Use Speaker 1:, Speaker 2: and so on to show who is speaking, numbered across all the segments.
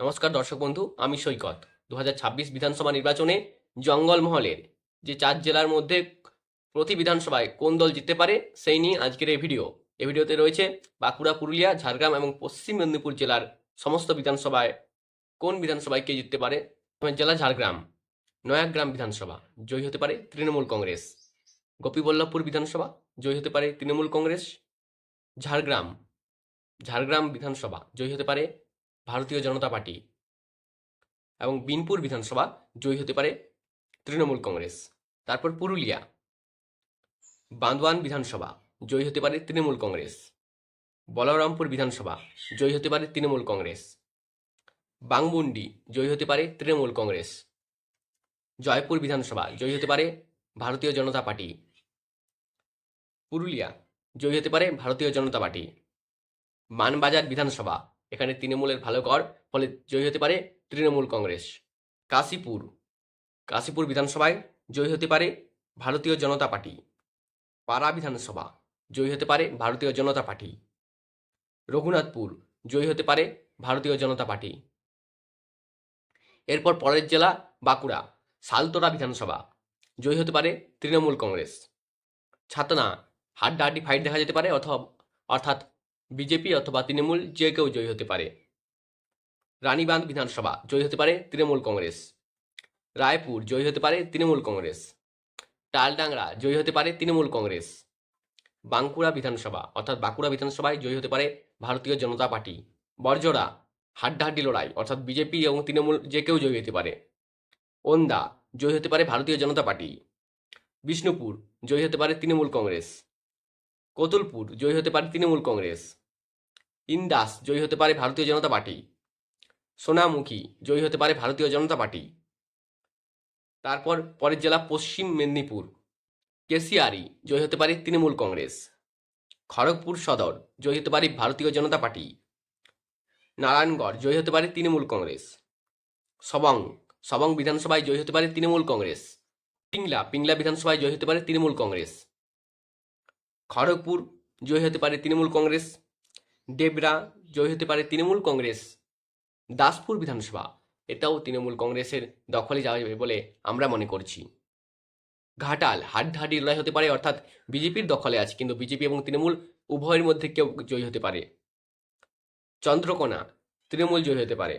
Speaker 1: নমস্কার দর্শক বন্ধু, আমি সৈকত। দু হাজার ছাব্বিশ বিধানসভা নির্বাচনে জঙ্গলমহলের যে চার জেলার মধ্যে প্রতি বিধানসভায় কোন দল জিততে পারে, সেই নিয়ে আজকের এই ভিডিও। এই ভিডিওতে রয়েছে বাঁকুড়া, পুরুলিয়া, ঝাড়গ্রাম এবং পশ্চিম মেদিনীপুর জেলার সমস্ত বিধানসভায় কোন বিধানসভায় কে জিততে পারে? জেলা ঝাড়গ্রাম, নয়াগ্রাম বিধানসভা, জয়ী হতে পারে তৃণমূল কংগ্রেস। গোপীবল্লভপুর বিধানসভা, জয়ী হতে পারে তৃণমূল কংগ্রেস। ঝাড়গ্রাম ঝাড়গ্রাম বিধানসভা, জয়ী হতে পারে ভারতীয় জনতা পার্টি এবং বিনপুর বিধানসভা জয়ী হতে পারে তৃণমূল কংগ্রেস। তারপর পুরুলিয়া বান্দওয়ান বিধানসভা জয়ী হতে পারে তৃণমূল কংগ্রেস। বলরামপুর বিধানসভা জয়ী হতে পারে তৃণমূল কংগ্রেস। বাংমুন্ডি জয়ী হতে পারে তৃণমূল কংগ্রেস। জয়পুর বিধানসভা জয়ী হতে পারে ভারতীয় জনতা পার্টি। পুরুলিয়া জয়ী হতে পারে ভারতীয় জনতা পার্টি। মানবাজার বিধানসভা এখানে তৃণমূলের ভালো কর ফলে জয়ী হতে পারে তৃণমূল কংগ্রেস। কাশীপুর কাশীপুর বিধানসভায় জয়ী হতে পারে ভারতীয় জনতা পার্টি। পাড়া বিধানসভা, জয়ী হতে পারে ভারতীয় জনতা পার্টি। রঘুনাথপুর, জয়ী হতে পারে ভারতীয় জনতা পার্টি। এরপর পরের জেলা বাঁকুড়া সালতোরা বিধানসভা, জয়ী হতে পারে তৃণমূল কংগ্রেস। ছাতনা, হাড্ডাহাড্ডি ফাইট দেখা যেতে পারে অথবা, অর্থাৎ বিজেপি অথবা তৃণমূল যে কেউ জয়ী হতে পারে। রানীবাঁধ বিধানসভা জয়ী হতে পারে তৃণমূল কংগ্রেস। রায়পুর জয়ী হতে পারে তৃণমূল কংগ্রেস। টালডাংরা জয়ী হতে পারে তৃণমূল কংগ্রেস। বাঁকুড়া বিধানসভা অর্থাৎ বাঁকুড়া বিধানসভায় জয়ী হতে পারে ভারতীয় জনতা পার্টি। বর্জরা হাড্ডাহাড্ডি লড়াই অর্থাৎ বিজেপি এবং তৃণমূল যে কেউ জয়ী হতে পারে। ওন্দা জয়ী হতে পারে ভারতীয় জনতা পার্টি। বিষ্ণুপুর জয়ী হতে পারে তৃণমূল কংগ্রেস। কতুলপুর, জয়ী হতে পারে তৃণমূল কংগ্রেস। ইন্দাস, জয়ী হতে পারে ভারতীয় জনতা পার্টি। সোনামুখী, জয়ী হতে পারে ভারতীয় জনতা পার্টি। তারপর পরের জেলা পশ্চিম মেদিনীপুর, কেশিয়ারি, জয়ী হতে পারে তৃণমূল কংগ্রেস। খড়গপুর সদর, জয়ী হতে পারে ভারতীয় জনতা পার্টি। নারায়ণগড়, জয়ী হতে পারে তৃণমূল কংগ্রেস। সবং সবং বিধানসভায় জয়ী হতে পারে তৃণমূল কংগ্রেস। পিংলা পিংলা বিধানসভায় জয়ী হতে পারে তৃণমূল কংগ্রেস। খড়গপুর জয়ী হতে পারে তৃণমূল কংগ্রেস, ডেবরা জয়ী হতে পারে তৃণমূল কংগ্রেস, দাসপুর বিধানসভা, এটাও তৃণমূল কংগ্রেসের দখলে যাওয়া যাবে বলে আমরা মনে করছি। ঘাটাল, হাড্ডাহাড্ডি লড়াই হতে পারে, অর্থাৎ বিজেপির দখলে আছে, কিন্তু বিজেপি এবং তৃণমূল উভয়ের মধ্যে কেউ জয়ী হতে পারে। চন্দ্রকোনা, তৃণমূল জয়ী হতে পারে।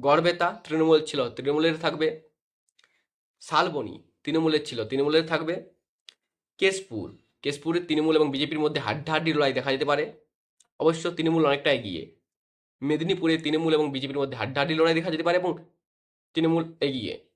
Speaker 1: গড়বেতা, তৃণমূল ছিল, তৃণমূলের থাকবে। শালবনি, তৃণমূলের ছিল, তৃণমূলের থাকবে। কেশপুর কেশপুরের তৃণমূল এবং বিজেপির মধ্যে হাড্ডাহাড্ডি লড়াই দেখা যেতে পারে। অবশ্য তৃণমূল অনেকটা এগিয়ে। মেদিনীপুরে তৃণমূল এবং বিজেপির মধ্যে হাড্ডাহাড্ডি লড়াই দেখা যেতে পারে এবং তৃণমূল এগিয়ে।